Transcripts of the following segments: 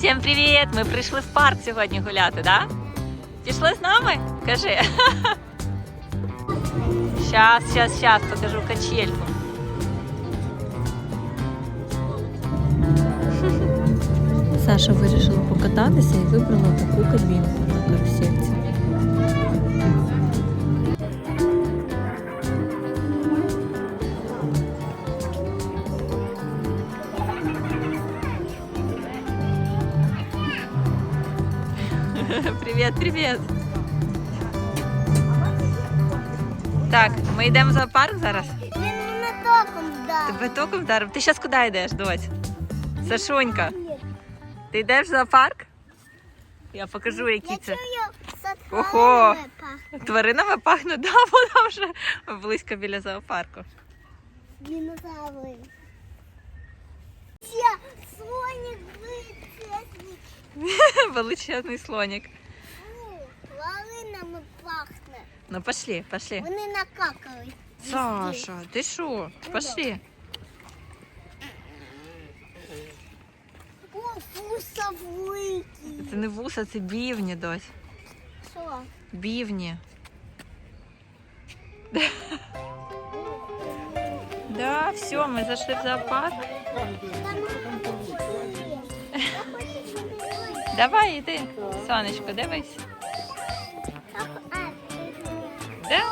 Всім привіт! Ми прийшли в парк сьогодні гуляти, да? Пішли з нами? Кажи. Щас, щас, щас покажу качельку. Саша вирішила покататися і вибрала таку кабінку на карусельці. Привіт, привіт. Так, ми йдемо в зоопарк зараз. Він мене током вдав. Тебе током вдарив. Ти зараз куди йдеш, доць? Сашунька, ти йдеш в зоопарк? Я покажу, які це. Ого. тваринами пахне. Да, вона вже близько біля зоопарку. Динозаври. Слоник вичесник. Величезний слонік. Тваринами пахне. Ну пошли, пошли. Вони накакали. Саша, ти що? Пошли. О, фуса великий. Це не вуса, це бівні, дось. Що? Бівні. Да, все, ми зайшли в зоопарк. Сюди. Давай йди, сонечко, дивись. Да?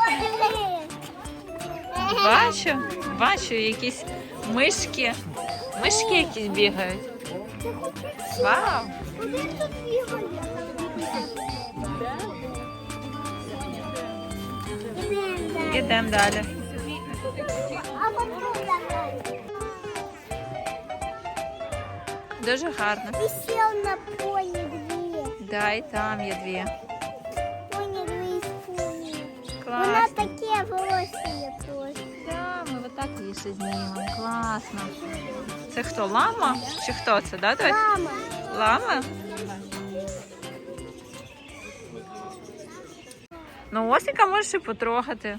Бачу, бачу якісь мишки. Мишки якісь бігають. Вау! Ідемо далі. Дуже гарно. Висел на полі дві. Да, і там є дві. Ще знімемо. Класно. Це хто? Лама? Чи хто це, да, Дось? Мама. Лама? Ну, ослика можеш і потрогати.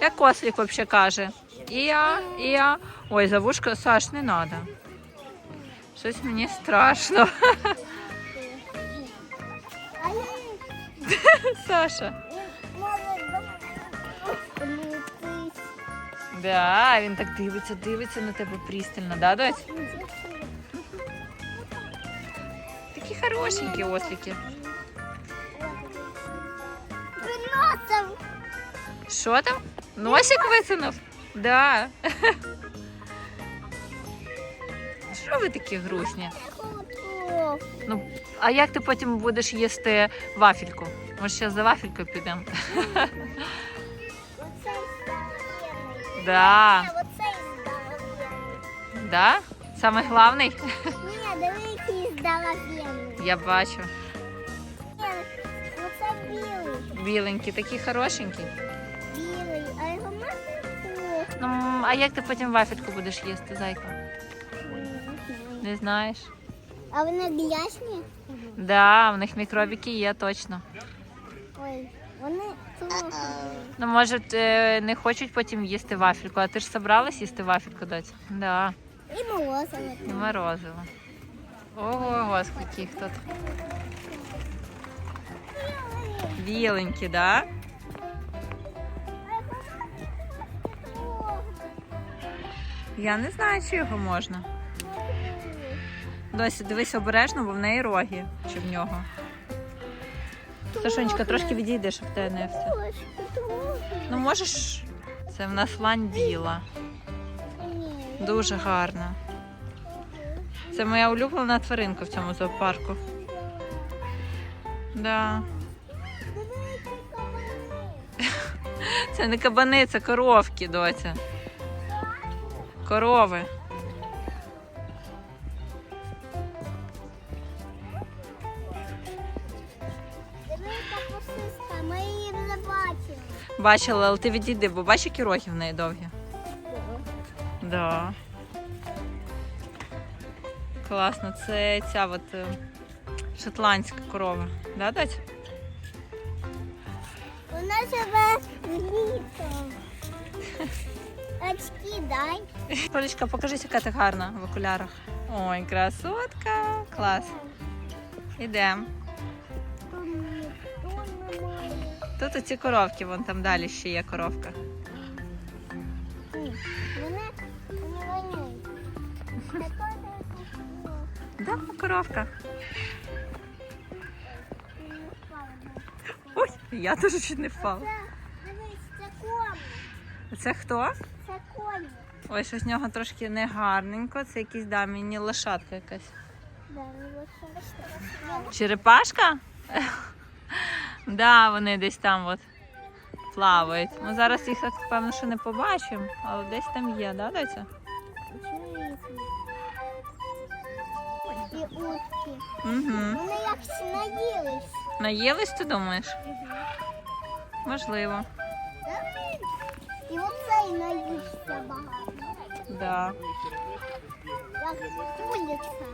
Як ослик взагалі каже? І я, і я. Ой, за вушко, Саш, не треба. Щось мені страшно. Саша. Да, він так дивиться, дивиться на тебе пристально, да, дось? Такі хорошенькі ослики. Приносив. Що там? Носик висунув? Да. Що ви такі грустні? Ну, а як ти потім будеш їсти вафельку? Може, зараз за вафелькою підемо? Да. Оцей здоровенний. Да? Саме головний? Ні, диви, який здоровенний. Я бачу. Оце білий. Біленький, такий хорошенький. Білий. А його можна? Ну, а як ти потім вафельку будеш їсти, зайка? Не знаєш? А вони грязні? Да, в них мікробіки є точно. Ой, вони. Ну, може, е, не хочуть потім їсти вафельку, а ти ж собралась їсти вафельку, доць? Да. І морозиво. І морозиво. Ого, скільки їх тут. Біленькі, да? Я не знаю, чи його можна. Досі дивись обережно, бо в неї роги, чи в нього. Сашонечка, трошки відійди, щоб тебе не все. Ну можеш. Це в нас лань біла. Дуже гарна. Це моя улюблена тваринка в цьому зоопарку. Да. Це не кабани, це коровки, доця. Корови. Бачила, але ти відійди, бо бачиш, які роги в неї довгі. Да. Класно, це ця от е, шотландська корова. Да, дать? Вона живе літом. Очки дай. Полічка, покажись, яка ти гарна в окулярах. Ой, красотка. Клас. Ідемо. Тут оці коровки, вон там далі ще є коровка. Вони не воняють. Да, коровка. не. Ой, я теж чуть не впала. Це, хто? Це коні. Ой, щось в нього трошки негарненько. Це якийсь да, міні лошадка якась. Да, Черепашка? Да, вони десь там от плавають. Ми зараз їх певно, що не побачимо, але десь там є, да, доця? І утки. Угу. Вони як наїлись. Наїлись, ти думаєш? Можливо. І оцей наївся багато. Да. Як кулиця.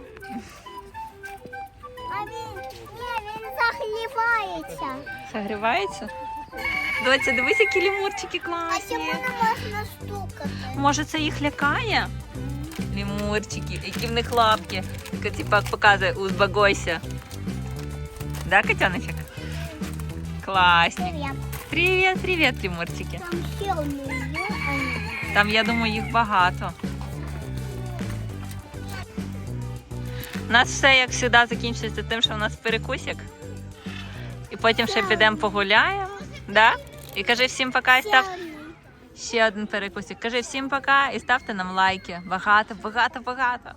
А він, ні, він захлівається. Загрівається? Доця, дивись, які лімурчики А чому не можна стукати? Може, це їх лякає? Лімурчики, які в них лапки. Така, Типа показує, узбагойся. Да, котеночок? Класні. Привіт. Привіт, привіт, лімурчики. Там ще одне є, а ні. Там, я думаю, їх багато. У нас все, як завжди, закінчується тим, що у нас перекусик. І потім ще підемо погуляємо. Да? І кажи всім пока і став. Ще один перекусик. Кажи всім пока і ставте нам лайки. Багато, багато, багато.